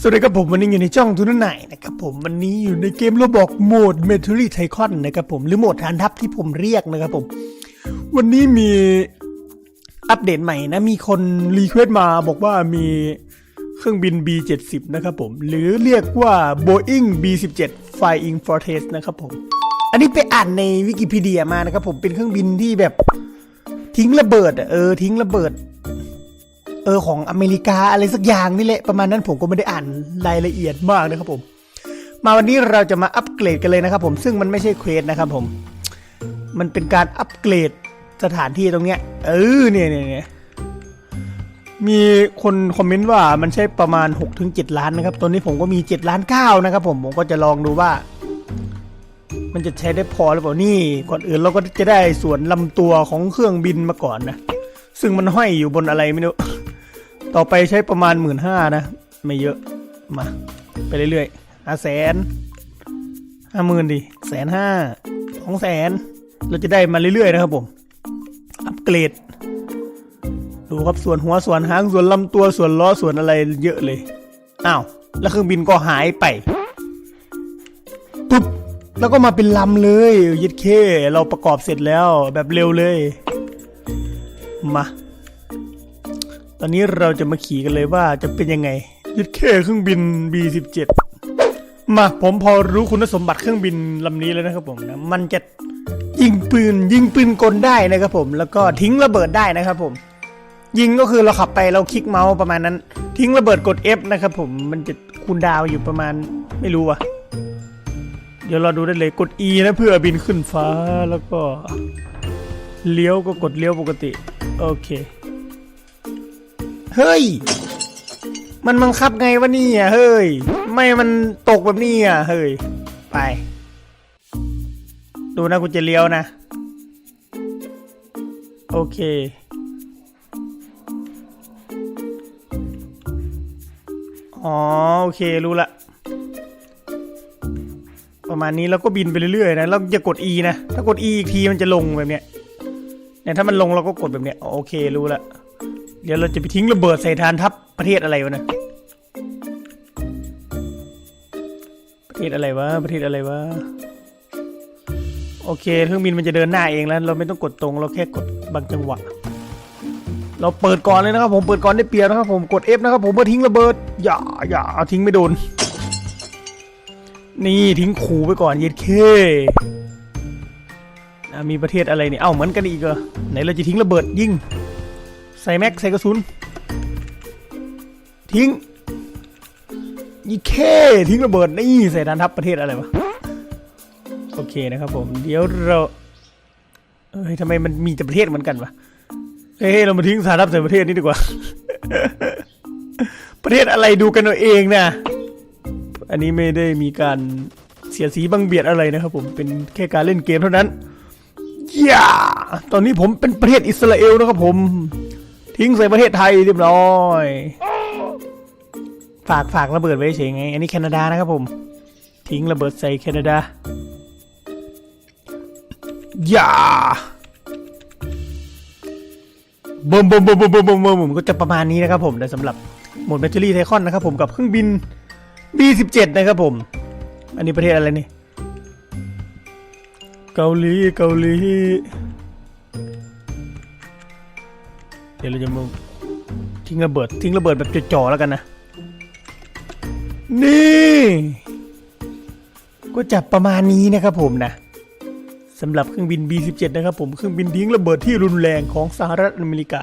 สวัสดีครับผมวันนี้อยู่ในช่องทุนไหนนะครับผมวันนี้อยู่ในเกมโรบอกโหมดเมทัลลี่ไทคอนนะครับผมหรือโหมดฐานทัพที่ผมเรียกนะครับผม วันนี้มีอัปเดตใหม่นะมีคนรีเควสต์มาบอกว่ามีเครื่องบิน B70 นะครับผม หรือเรียกว่า Boeing B17 Flying Fortress นะครับผม อันนี้ไปอ่านในวิกิพีเดียมานะครับผมเป็นเครื่องบินที่แบบทิ้งระเบิดเออทิ้งระเบิด ออของอเมริกาอะไรสักอย่างนี่แหละประมาณนั้นผมก็ไม่ได้อ่านรายละเอียดมากนะครับผม มาวันนี้เราจะมาอัปเกรดกันเลยนะครับผมซึ่งมันไม่ใช่เควสนะครับผม มันเป็นการอัปเกรดสถานที่ตรงเนี้ยเออเนี่ยเนี่ยเนี่ยมีคนคอมเมนต์ว่ามันใช้ประมาณ 6-7ถึงล้านนะครับ ตอนนี้ผมก็มี 7 ล้าน9นะครับผม ผมก็จะลองดูว่า มันจะใช้ได้พอหรือเปล่า นี่ ก่อนอื่นเราก็จะได้ส่วนลำตัวของเครื่องบินมาก่อนนะ ซึ่งมันห้อยอยู่บนอะไรไม่รู้ ต่อไปใช้ประมาณหมื่นห้านะ ไม่เยอะ มา ไปเรื่อยๆห้าแสนห้าหมื่นดิแสนห้าสองแสนเราจะได้มาเรื่อยๆนะครับผม อัปเกรด ดูครับส่วนหัวส่วนหางส่วนลำตัวส่วนล้อส่วนอะไรเยอะเลย อ้าว แล้วเครื่องบินก็หายไปปุ๊บแล้วก็มาเป็นลำเลยยิดเค เราประกอบเสร็จแล้วแบบเร็วเลย มา ตอนนี้เราจะมาขี่กันเลยว่าจะเป็นยังไงยึดแค่เครื่องบิน B17 มาผมพอรู้คุณสมบัติเครื่องบินลำนี้แล้วนะครับผมนะมันจะยิงปืนยิงปืนกลได้นะครับผม แล้วก็ทิ้งระเบิดได้นะครับผม ยิงก็คือเราขับไปเราคลิกเมาส์ประมาณนั้น ทิ้งระเบิดกด F นะครับผมมันจะคูลดาวอยู่ประมาณไม่รู้อะเดี๋ยวเราดูได้เลยกด E นะเพื่อบินขึ้นฟ้าแล้วก็เลี้ยวก็กดเลี้ยวปกติ โอเค เฮ้ย มันบังคับไงวะเนี่ยเฮ้ย ไม่มันตกแบบนี้อะเฮ้ย ไป ดูนะกูจะเลี้ยวนะ โอเคอ๋อโอเครู้ละ ประมาณนี้แล้วก็บินไปเรื่อยๆนะแล้วอย่ากด E นะ ถ้ากด E อีกทีมันจะลงแบบเนี้ยเนี่ยถ้ามันลงเราก็กดแบบเนี้ยโอเครู้ละ ดี๋ยวเราจะไปทิ้งระเบิดใส่ฐานทัพประเทศอะไรวะเนะประเทศอะไรวะประเทศอะไรวะโอเคเครื่องบินมันจะเดินหน้าเองแล้ว เราไม่ต้องกดตรงเราแค่กดบางจังหวะ เราเปิดก่อนเลยนะครับ ผมเปิดก่อนได้เปรียบนะครับ ผมกด F นะครับ ผมเพื่อทิ้งระเบิด อย่าอย่าทิ้งไม่โดน นี่ทิ้งขู่ไปก่อนเย็ดเคมีประเทศอะไรนี่เอ้าเหมือนกันอีกเหรอไหนเราจะทิ้งระเบิดยิง ใส่แม็กใส่กระสุน ทิ้งยี่เคทิ้งระเบิดนี่ใส่ฐานทัพประเทศอะไรวะ โอเคนะครับผม เดี๋ยวเราเอ้ยทำไมมันมีแต่ประเทศเหมือนกันวะเฮ้ยเรามาทิ้งฐานทัพใส่ประเทศนี้ดีกว่า ประเทศอะไรดูกันเอาเองนะ อันนี้ไม่ได้มีการเสียสีบังเบียดอะไรนะครับผม เป็นแค่การเล่นเกมเท่านั้นอย่าตอนนี้ผมเป็นประเทศอิสราเอลนะครับผม ทิ้งใส่ประเทศไทยเรียบร้อย ฝากฝากระเบิดไว้เฉยไง อันนี้แคนาดานะครับผม ทิ้งระเบิดใส่แคนาดา อย่าบมบมบมบมบมบมบมก็จะประมาณนี้นะครับผมแต่สำหรับหมดแบตเตอรี่ไทคอนนะครับผมกับเครื่องบิน B17 นะครับผม อันนี้ประเทศอะไรนี่ เกาหลี เกาหลี เดี๋ยวเราจะมาทิ้งระเบิดทิ้งระเบิดแบบจ่อๆแล้วกันนะ นี่ ก็จับประมาณนี้นะครับผมนะสำหรับเครื่องบิน B17 นะครับผมเครื่องบินทิ้งระเบิดที่รุนแรงของสหรัฐอเมริกา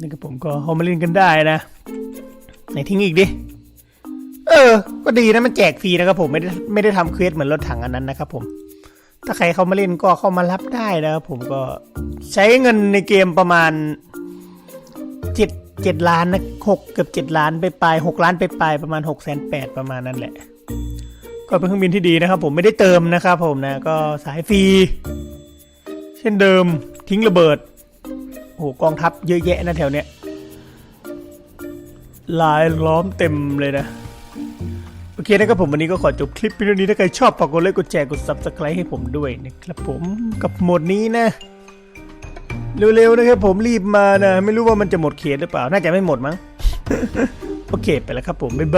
นี่ครับผมก็เอามาเล่นกันได้นะไหนทิ้งอีกดิเออ ก็ดีนะมันแจกฟรีนะครับผมไม่ได้ไม่ได้ทำเควสเหมือนรถถังอันนั้นนะครับผม ถ้าใครเข้ามาเล่นก็เข้ามารับได้นะครับผมก็ใช้เงินในเกมประมาณเจ็ดเจ็ดล้านนะหกเกือบเจ็ดล้านไปปลายหกล้านไปปลายประมาณหกแสนแปดประมาณนั้นแหละ ก็เป็นเครื่องบินที่ดีนะครับผมไม่ได้เติมนะครับผมนะก็สายฟรีเช่นเดิมทิ้งระเบิดโอ้โหกองทัพเยอะแยะนะแถวเนี้ยลายล้อมเต็มเลยนะ เคนะครับผมวันนี้ก็ขอจบคลิปเพีโอนี้ถ้าใครชอบฝากกดไลค์กดแชร์กด subscribe ให้ผมด้วยนะครับผมกับโหมดนี้นะ เร็วๆนะครับผมรีบมานะ ไม่รู้ว่ามันจะหมดเขตหรือเปล่า น่าจะไม่หมดมั้ง โอเคไปแล้วครับผมบ๊ายบาย